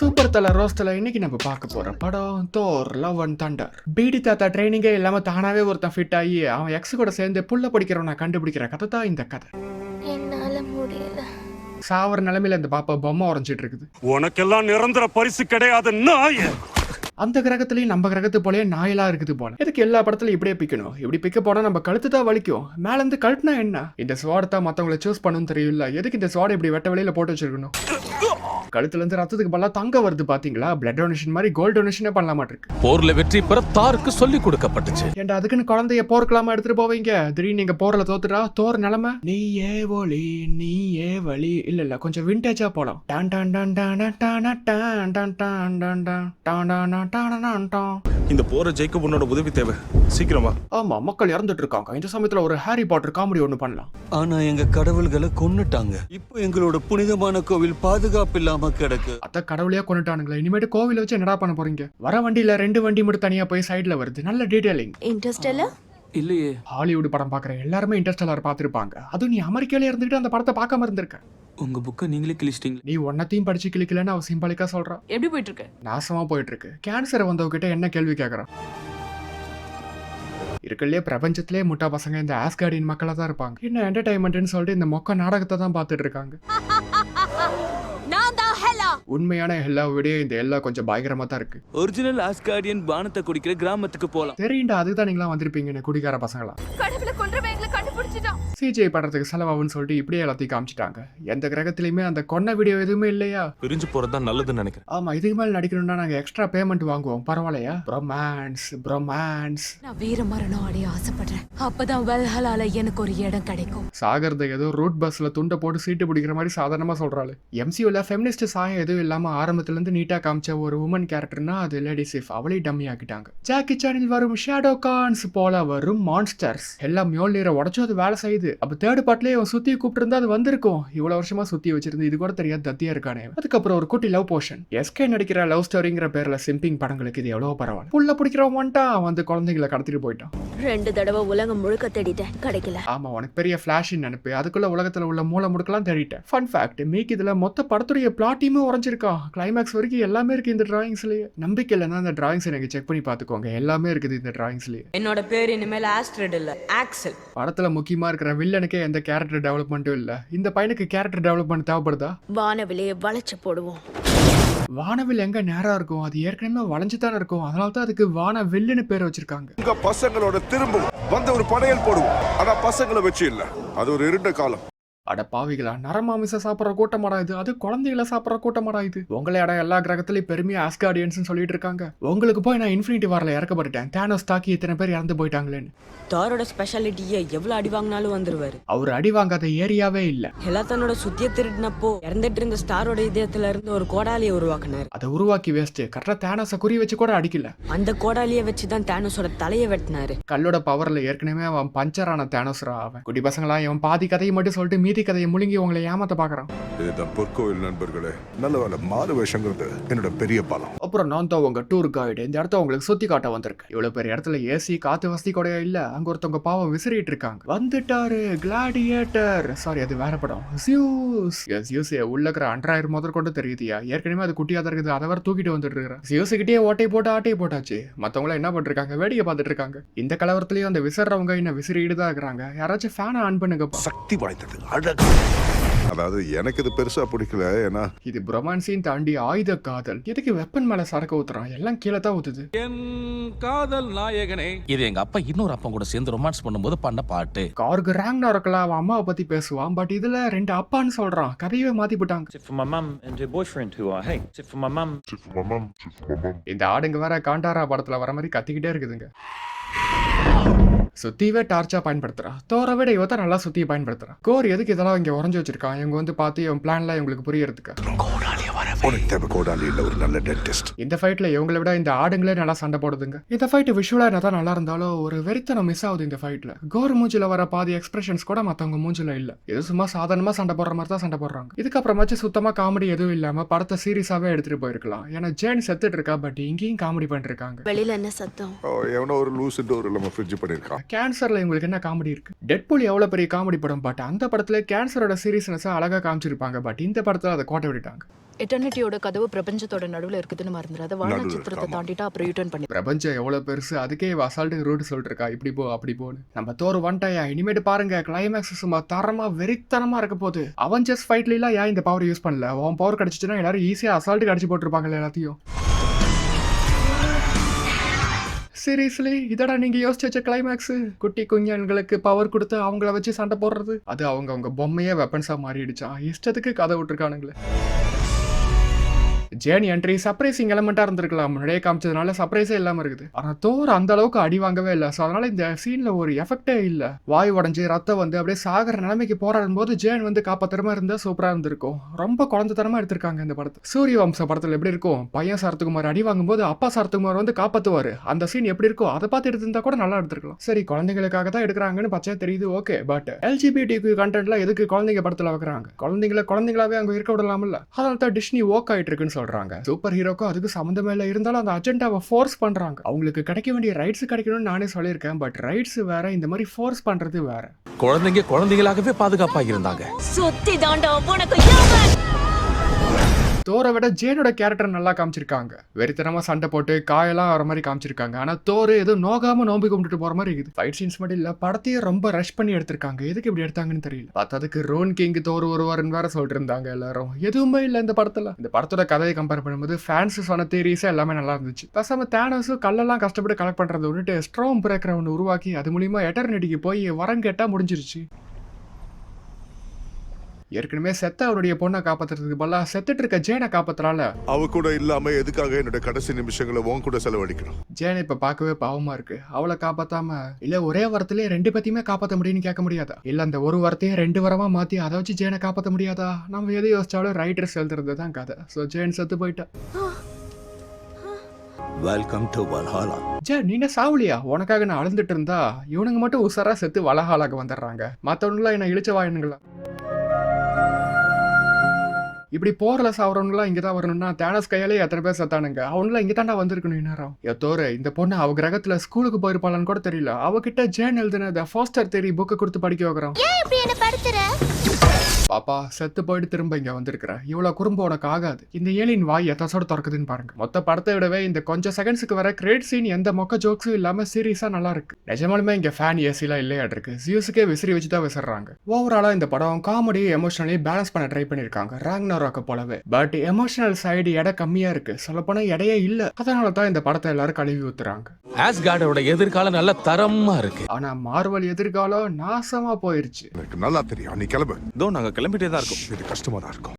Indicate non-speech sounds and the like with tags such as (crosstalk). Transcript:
Super தல ரோஸ்டல இன்னைக்கு நம்ம பார்க்க போற படம் தோர் லவ் அண்ட் தண்டர் பீடி தாத்தா ட்ரைனிங்கே இல்லாம தானாவே ஒருத்தன் ஃபிட் ஆகி அவன் எக்ஸ் கூட சேர்ந்து புள்ள படிக்கிறவனை கண்டுபிடிக்கிற கதை தான் இந்த கதை. என்னால முடியல. சாவர நிலைமையில இந்த பாப்பா பொம்மை உறைஞ்சிட்டு இருக்குது. உனக்கெல்லாம் நிரந்தர பரிசு கிடையாது நாய. அந்த கிரகத்துலயும் நம்ம கிரகத்து போலயே நாயெல்லாம் இருக்குது போல. இதுக்கு எல்லா படத்துலயும் இப்படியே பிக்கணும்? இப்படி பிக்க போனா நம்ம கழுத்து தான் வலிக்கும். மேல இருந்து கழுத்துனா என்ன? இந்த ஸ்வாட் தான் மத்தவங்களை சூஸ் பண்ணணும் தெரியல எதுக்கு இந்த ஸ்வாட் இப்படி வெட்ட வெளியில போட்டு வச்சிருக்கணும்? கழுத்துல இருந்து ரத்தத்துக்கு பதிலா தங்க வருது பாத்தீங்களா பிளட் டொனேஷன் மாதிரி கோல்டு டொனேஷனே பண்ணலாமா இருக்கு போர்ல வெற்றி பெற தாருக்கு சொல்லி கொடுக்கப்பட்டுச்சு ஏன்டா அதுக்குன்னு குழந்தைய போர்க்கலாமா எடுத்துட்டு போவீங்க திடீர்னு நீங்க போர்ல தோத்துட்டா தோர் நிலைமை நீ ஏ ஒளி நீ ஏ வழி இல்ல இல்ல கொஞ்சம் விண்டேஜா போலாம் டான் டான் டான் டான் டான் டான் டான் டான் டான் டான் டான் டான் டான் டான் டான் இந்த போரை ஜெயிக்க உன்னோட உதவி தேவை. சீக்கிரமா ஆமா மக்கள் இறந்துட்டு இருக்காங்க. இந்த சமயத்துல ஒரு ஹாரி பாட்டர் காமெடி ஒண்ணு பண்ணலாம். ஆனா எங்க கடவுள்களை கொன்னுட்டாங்க. இப்போ எங்களோட புனிதமான கோவில் பாதுகாப்பு இல்லாம கிடக்கு. அத்த கடவுளையா கொண்டுட்டானுங்களே இனிமேட்டு கோவில வச்சு என்னடா பண்ண போறீங்க? வர வண்டியில ரெண்டு வண்டி மட்டும் தனியா போய் சைடுல வருது. நல்ல டீடைலிங் இன்ட்ரெஸ்ட் இல்லையே. ஹாலிவுட் படம் பாக்குற எல்லாருமே இன்ட்ரெஸ்டலார் பார்த்திருப்பாங்க. அதுவும் நீ அமெரிக்கால இருந்துட்டு அந்த படத்தை பார்க்காம இருந்திருக்க. உங்க புக்கை நீங்களே கிழிச்சிட்டீங்க நீ ஒன்னத்தையும் படிச்சு கிளிக்கலன்னு அவ சிம்பாலிக்கா சொல்றா. எப்படி போயிட்டு இருக்கு நாசமா போயிட்டு இருக்கு கேன்சர் வந்தவகிட்ட என்ன கேள்வி கேக்குறான் இருக்கலையே பிரபஞ்சத்திலே முட்டா பசங்க இந்த ஆஸ்கார்டின் மக்களா தான் இருப்பாங்க. என்ன என்டர்டைன்மெண்ட்னு சொல்லிட்டு இந்த மொக்க நாடகத்தை தான் பார்த்துட்டு இருக்காங்க. (laughs) நான் தான் ஹெலா உண்மையான எல்லா விட இந்த எல்லாம் கொஞ்சம் பயங்கரமா தான் இருக்கு. ஒரிஜினல் ஆஸ்கார்டியன் பானத்தை குடிக்கிற கிராமத்துக்கு போலாம். தெரியுண்டா அதுதான் நீங்களா வந்திருப்பீங்கன்னு குடிகார பசங்களா? கடவுளை கொன்றவன் எங்களை கண்டுபிடிச்சிட்டான். சிஜிஐ படத்துக்கு செலவாகும்னு சொல்லிட்டு இப்படியே எல்லாத்தையும் காமிச்சிட்டாங்க. எந்த கிரகத்திலயுமே அந்த கொன்ன வீடியோ எதுவுமே இல்லையா? பிரிஞ்சு போறதுதான் நல்லதுன்னு நினைக்கிறேன். ஆமா இதுக்கு மேல நடிக்கணும்னா நாங்க எக்ஸ்ட்ரா பேமெண்ட் வாங்குவோம். பரவாயில்லையா? ப்ரொமான்ஸ் ப்ரொமான்ஸ் நான் வீர மரணம் அடைய ஆசைப்படுறேன். அப்பதான் வெல்ஹலால எனக்கு ஒரு இடம் கிடைக்கும். சாகர்த ஏதோ ரூட் பஸ்ல துண்டை போட்டு சீட்டு பிடிக்கிற மாதிரி சாதாரணமா சொல்றாள். எம்சியூல ஃபெமினிஸ்ட் சாயம் எதுவும் இல்லாம ஆரம்பத்துல இருந்து நீட்டா காமிச்ச ஒரு உமன் கேரக்டர்னா அது லேடி சிஃப் அவளே டம்மி ஆக்கிட்டாங்க. ஜாக்கி சானில் வரும் ஷேடோ கான்ஸ் போல வரும் மான்ஸ்டர்ஸ் எல்லாம் மியோல் நீரை உடச்சும் அது வேலை செய்யுது. அப்ப தேர்ட் பார்ட்லயே அவன் சுத்தி கூப்பிட்டு இருந்தா அது வந்திருக்கும். இவ்வளவு வருஷமா சுத்தி வச்சிருந்து இது கூட தெரியாது தத்தியா இருக்கானே. அதுக்கப்புறம் ஒரு குட்டி லவ் போர்ஷன் எஸ்கே நடிக்கிற லவ் ஸ்டோரிங்கிற பேர்ல சிம்பிங் படங்களுக்கு இது எவ்வளவு பரவாயில்ல. புள்ள பிடிக்கிறவன் வந்துட்டான். அவன் வந்து குழந்தைகளை கடத்திட்டு போயிட்டான். ரெண்டு தடவை உலகம் முழுக்க தேடிட்டேன். கிடைக்கல. ஆமா உனக்கு பெரிய ஃபிளாஷின் நினைப்பு. அதுக்குள்ள உலகத்துல உள்ள மூல முடுக்கெல்லாம் தேடிட்டேன். ஃபன் ஃபேக்ட் மீக்கு இதுல மொத்த படத்துடைய பிளாட்டையுமே உறைஞ்சிருக்கா கிளைமேக்ஸ் வரைக்கும் எல்லாமே இருக்கு இந்த டிராயிங்ஸ்லயே நம்பிக்கை இல்லைன்னா அந்த டிராயிங்ஸ் எனக்கு செக் பண்ணி பாத்துக்கோங்க எல்லாமே இருக்குது இந்த டிராயிங்ஸ்லயே என்னோட பேர் இனிமேல் ஆஸ்ட்ரட் இல்ல. ஆக்சல் படத்துல முக்கியமா இருக்கிற வில்லனுக்கே எந்த கேரக்டர் டெவலப்மெண்ட்டும் இல்ல. இந்த பையனுக்கு கேரக்டர் டெவலப்மெண்ட் தேவைப்படுதா? வானவிலையை வளைச்சு போடுவோம். வானவில் எங்க நேரா இருக்கும்? அது ஏற்கனவே வளைஞ்சு தானே இருக்கும். அதனால தான் அதுக்கு வானவில்லுன்னு பேர் வச்சிருக்காங்க. உங்க பசங்களோட திரும்பும் வந்து ஒரு படையல் போடுவோம். ஆனா பசங்களை வச்சு இல்ல. அது ஒரு இருண்ட காலம். அட பாவிகளா நரமாமிச சாப்பிட்ற கூட்டமாடா இது. அது குழந்தைகளை சாப்பிட்ற கூட்டமாடா இது. உங்களை அட எல்லா கிரகத்திலையும் பெருமையா ஆஸ்கார்டியன்ஸ் சொல்லிட்டு இருக்காங்க. உங்களுக்கு போய் நான் இன்ஃபினிட்டி வாரில் இறக்கப்பட்டுட்டேன். தேனோஸ் தாக்கி இத்தனை பேர் இறந்து போயிட்டாங்களேன்னு. தாரோட ஸ்பெஷாலிட்டியை எவ்வளவு அடி வாங்கினாலும் வந்துருவாரு. அவர் அடி வாங்காத ஏரியாவே இல்ல. எல்லா தன்னோட சுத்திய திருடினப்போ இறந்துட்டு இருந்த ஸ்டாரோட இதயத்துல இருந்து ஒரு கோடாலியை உருவாக்குனாரு. அதை உருவாக்கி வேஸ்ட் கரெக்டா தேனோஸை குறி வச்சு கூட அடிக்கல. அந்த கோடாலியை வச்சு தான் தானோஸோட தலையை வெட்டினாரு. கல்லோட பவர்ல ஏற்கனவே அவன் பஞ்சரான தேனோஸ்ரா அவன். குடி பசங்களா இவன் பாதி கதையை மட்டும் சொல்லிட்டு மீதி கதையை முழுங்கி உங்களை ஏமாத்த பாக்குறான் இதுதான் பொற்கோவில் நண்பர்களே நல்ல வேலை மாறு வேஷங்கிறது என்னோட பெரிய பலம். அப்புறம் நான் தான் உங்க டூர் கைடு இந்த இடத்த உங்களுக்கு சுத்தி காட்ட வந்திருக்கேன். இவ்வளவு பெரிய இடத்துல ஏசி காத்து வசதி கூட இல்ல. அங்க ஒருத்தவங்க பாவம் விசிறிட்டு இருக்காங்க. வந்துட்டாரு கிளாடியேட்டர் சாரி அது வேற படம். சியூஸ் எஸ் யூஸ் உள்ள இருக்கிற அன்றாயிரம் முதல் கொண்டு தெரியுதியா? ஏற்கனவே அது குட்டியா தான் இருக்குது. அதை வேற தூக்கிட்டு வந்துட்டு இருக்கிறேன் சியூஸ் கிட்டே ஓட்டை போட்டு ஆட்டை போட்டாச்சு. மத்தவங்க என்ன பண்ணிருக்காங்க வேடிக்கை பார்த்துட்டு இருக்காங்க. இந்த கலவரத்துலயும் அந்த விசிறவங்க இன்னும் விசிறிட்டு தான் இருக்கிறாங்க. யாராச்சும் ஃபேனை ஆன் பண்ணுங்க சக்தி வாய்ந்தது. அழகு. அதாவது எனக்கு இது பெருசா பிடிக்கல ஏன்னா இது பிரொமான்ஸையும் தாண்டி ஆயுத காதல். எதுக்கு வெப்பன் மேல சரக்கு ஊத்துறான்? எல்லாம் கீழே தான் ஊத்துது. என் காதல் நாயகனே. இது எங்க அப்பா இன்னொரு அப்பா கூட சேர்ந்து ரொமான்ஸ் பண்ணும்போது பண்ண பாட்டு. கார்கு ரேங் இருக்கலாம் அவன் அம்மாவை பத்தி பேசுவான் பட் இதுல ரெண்டு அப்பான்னு சொல்றான். கதையவே மாத்தி போட்டாங்க? இந்த ஆடுங்க வேற காண்டாரா படத்துல வர மாதிரி கத்திக்கிட்டே இருக்குதுங்க. சுத்திவே டார்ச்சா பயன்படுத்துறா. தோரை விட இவ தான் நல்லா சுத்தி பயன்படுத்துறா. கோர் எதுக்கு இதெல்லாம் இங்க உறைஞ்சு வச்சிருக்கான் இவங்க வந்து பார்த்து இவன் பிளான்லாம் இவங்களுக்கு புரியறதுக்கு. உனக்கு தேவை கோடாலி இல்ல ஒரு நல்ல டென்டிஸ்ட் இந்த ஃபைட்ல இவங்களை விட இந்த ஆடுங்களே நல்லா சண்டை போடுதுங்க. இந்த ஃபைட் விஷுவலா என்னதான் நல்லா இருந்தாலும் ஒரு வெறித்தனம் மிஸ் ஆகுது இந்த ஃபைட்ல கோர் மூஞ்சில வர பாதி எக்ஸ்பிரஷன்ஸ் கூட மத்தவங்க மூஞ்சில இல்ல. இது சும்மா சாதாரணமா சண்டை போடுற மாதிரி தான் சண்டை போடுறாங்க. இதுக்கப்புறமாச்சும் சுத்தமா காமெடி எதுவும் இல்லாம படத்தை சீரியஸாவே எடுத்துட்டு போயிருக்கலாம். ஏன்னா ஜேன் செத்துட்டு இருக்கா பட் இங்கேயும் காமெடி பண்ணிருக்காங்க வெளியில என்ன சத்தம்? எவனோ ஒரு லூஸ் டோர் இல்லாம ஃப்ரிட்ஜ் பண்ணிருக்கான். கேன்சர்ல இவங்களுக்கு என்ன காமெடி இருக்கு? டெட்பூல் எவ்வளவு பெரிய காமெடி படம் பட் அந்த படத்துல கேன்சரோட சீரியஸ்னஸ் அழகா காமிச்சிருப்பாங்க பட் இந்த படத்துல அதை கோட்டை விட்டுட்டாங்க. எட்டர்னிட்டியோட கதவு பிரபஞ்சத்தோட நடுவுல இருக்குதுன்னு மறந்துடாத வாழ நடுவுல சித்திரத்தை இருக்கு, ஆமா. தாண்டிட்டா அப்புறம் யூட்டர்ன் பண்ணி பிரபஞ்சம் எவ்வளவு பெருசு? அதுக்கே அசால்ட்டு ரூட் சொல்லிட்டு இருக்கா இப்படி போ அப்படி போன்னு. நம்ம தோறு வந்துட்டாயா இனிமேட்டு பாருங்க. கிளைமேக்ஸ் சும்மா தரமா வெறித்தனமா இருக்க போகுது. அவஞ்சர்ஸ் ஃபைட்ல எல்லாம் ஏன் இந்த பவர் யூஸ் பண்ணல? உன் பவர் கிடைச்சிச்சுன்னா எல்லாரும் ஈஸியா அசால்ட்டு கடிச்சு போட்டிருப்பாங்க எல்லாத்தையும். சீரியஸ்லி இதடா நீங்க யோசிச்சு வச்ச கிளைமேக்ஸ் குட்டி குஞ்சன்களுக்கு பவர் கொடுத்து அவங்கள வச்சு சண்டை போடுறது? அது அவங்க அவங்க பொம்மையே வெப்பன்ஸா மாறிடுச்சா? இஷ்டத்துக்கு கதை விட்டுருக்கானுங்களே. ஜேர்னி என்ட்ரி சர்ப்ரைசிங் எலமெண்ட்டாக இருந்திருக்கலாம். முன்னாடியே காமிச்சதுனால சர்ப்ரைஸே இல்லாமல் இருக்குது. ஆனால் தோர் அந்த அளவுக்கு அடி வாங்கவே இல்லை. ஸோ அதனால இந்த சீனில் ஒரு எஃபெக்டே இல்லை. வாய் உடஞ்சி ரத்தம் வந்து அப்படியே சாகர நிலைமைக்கு போராடும் போது ஜேன் வந்து காப்பாத்திரமா இருந்தால் சூப்பராக இருந்திருக்கும். ரொம்ப குழந்தைத்தனமாக எடுத்திருக்காங்க இந்த படத்தை சூரிய வம்ச படத்தில் எப்படி இருக்கும் பையன் சரத்குமார் அடி வாங்கும்போது அப்பா சரத்குமார் வந்து காப்பாற்றுவார் அந்த சீன் எப்படி இருக்கோ அதை பார்த்து எடுத்திருந்தா கூட நல்லா எடுத்திருக்கலாம். சரி குழந்தைங்களுக்காக தான் எடுக்கிறாங்கன்னு பச்சையா தெரியுது ஓகே பட் எல்ஜிபிடி கண்டென்ட்லாம் எதுக்கு குழந்தைங்க படத்தில் வைக்கிறாங்க? குழந்தைங்கள குழந்தைங்களாவே அங்கே இருக்க விடலாம்ல. அதனால தான் டிஷ்னி ஓக் ஆகிட்டு இருக்குன்னு சொல்றாங்க சூப்பர் ஹீரோக்கும் அதுக்கு சம்மந்தமே இல்லை. இருந்தாலும் அந்த அஜெண்டாவை ஃபோர்ஸ் பண்றாங்க. அவங்களுக்கு கிடைக்க வேண்டிய ரைட்ஸ் கிடைக்கணும்னு நானே சொல்லியிருக்கேன். பட் ரைட்ஸ் வேற இந்த மாதிரி ஃபோர்ஸ் பண்றது வேற. குழந்தைங்க குழந்தைகளாகவே பாதுகாப்பா இருந்தாங்க. சுத்தி தாண்டா உனக்கு தோரை விட ஜேனோட கேரக்டர் நல்லா காமிச்சிருக்காங்க. வெறித்தனமா சண்டை போட்டு காயெல்லாம் வர மாதிரி காமிச்சிருக்காங்க. ஆனா தோறு எதுவும் நோகாம நோம்பி கும்பிட்டுட்டு போற மாதிரி இருக்குது. ஃபைட் சீன்ஸ் மட்டும் இல்ல படத்தையே ரொம்ப ரஷ் பண்ணி எடுத்திருக்காங்க. எதுக்கு இப்படி எடுத்தாங்கன்னு தெரியல. பார்த்ததுக்கு ரோன் கிங் தோர் வருவாருன்னு வேற சொல்லிட்டு இருந்தாங்க எல்லாரும். எதுவுமே இல்ல இந்த படத்துல. இந்த படத்தோட கதையை கம்பேர் பண்ணும்போது ஃபேன்ஸ் சொன்ன தேரிஸ் எல்லாமே நல்லா இருந்துச்சு. பேசாம தேனஸும் கல்லெல்லாம் கஷ்டப்பட்டு கலெக்ட் பண்றதை விட்டுட்டு ஸ்ட்ராங் பிரேக்கரை ஒன்று உருவாக்கி அது மூலியமா எட்டர்னிட்டிக்கு போய் வரம் கேட்டா முடிஞ்சிருச்சு. ஏற்கனவே செத்த அவருடைய பொண்ணை காப்பாத்துறதுக்கு பதிலா செத்துட்டு இருக்க ஜேனை காப்பாத்துறால அவ கூட இல்லாம எதுக்காக என்னோட கடைசி நிமிஷங்களை உன் கூட செலவழிக்கணும்? ஜேன் இப்ப பார்க்கவே பாவமா இருக்கு. அவளை காப்பாத்தாம இல்ல ஒரே வாரத்திலே ரெண்டு பத்தியுமே காப்பாத்த முடியும்னு கேட்க முடியாதா? இல்ல அந்த ஒரு வாரத்தையே ரெண்டு வாரமா மாத்தி அதை வச்சு ஜேனை காப்பாத்த முடியாதா? நம்ம எது யோசிச்சாலும் ரைட்டர்ஸ் எழுதுறது தான் கதை. ஸோ ஜேன் செத்து போயிட்டா. வெல்கம் டு வல்ஹாலா ஜே நீ என்ன சாவலியா? உனக்காக நான் அழுந்துட்டு இருந்தா இவனுங்க மட்டும் உசாரா செத்து வளஹாலாக வந்துடுறாங்க. மத்தவனுங்களாம் என்ன இழிச்ச வாயனுங்களா? இப்படி போர்ல சாவறவங்களாம் இங்க தான் வரணும்னா தேனஸ் கையாலே எத்தனை பேர் செத்தானுங்க? அவனுலாம் இங்க தாண்டா வந்திருக்கணும் நேரம் எத்தோரு இந்த பொண்ணு அவ கிரகத்துல ஸ்கூலுக்கு போயிருப்பாளான்னு கூட தெரியல. அவகிட்ட ஜேன் எழுதுன த ஃபாஸ்டர் தேரி புக்கை கொடுத்து படிக்க வைக்கிறோம். பாப்பா செத்து போயிட்டு திரும்ப இங்க வந்திருக்கிற. இவ்வளவு குறும்பு உனக்கு ஆகாது. இந்த ஏலின் வாய் எத்தசோட திறக்குதுன்னு பாருங்க. மொத்த படத்தை விடவே இந்த கொஞ்சம் செகண்ட்ஸுக்கு வர கிரேட் சீன் எந்த மொக்க ஜோக்ஸும் இல்லாம சீரியஸா நல்லா இருக்கு. நிஜமாலுமே இங்க ஃபேன் ஏசிலாம் இல்லையா இருக்கு. ஜியூஸுக்கே விசிறி வச்சு தான் விசிறாங்க. ஓவராலா இந்த படம் காமெடி எமோஷனலி பேலன்ஸ் பண்ண ட்ரை பண்ணிருக்காங்க ராங் ராக்க போலவே பட் எமோஷனல் சைடு எடை கம்மியா இருக்கு. சொல்லப்போனா எடையே இல்ல. அதனால தான் இந்த படத்தை எல்லாரும் கழுவி ஊத்துறாங்க. ஆஸ்கார்டோட எதிர்காலம் நல்ல தரமா இருக்கு. ஆனா மார்வல் எதிர்காலம் நாசமா போயிருச்சு. எனக்கு நல்லா தெரியும். நீ கிளம்பு. இதோ நாங்க கிளம்பிட்டே தான் இருக்கோம். இது கஷ்டமா தான் இருக்கும்.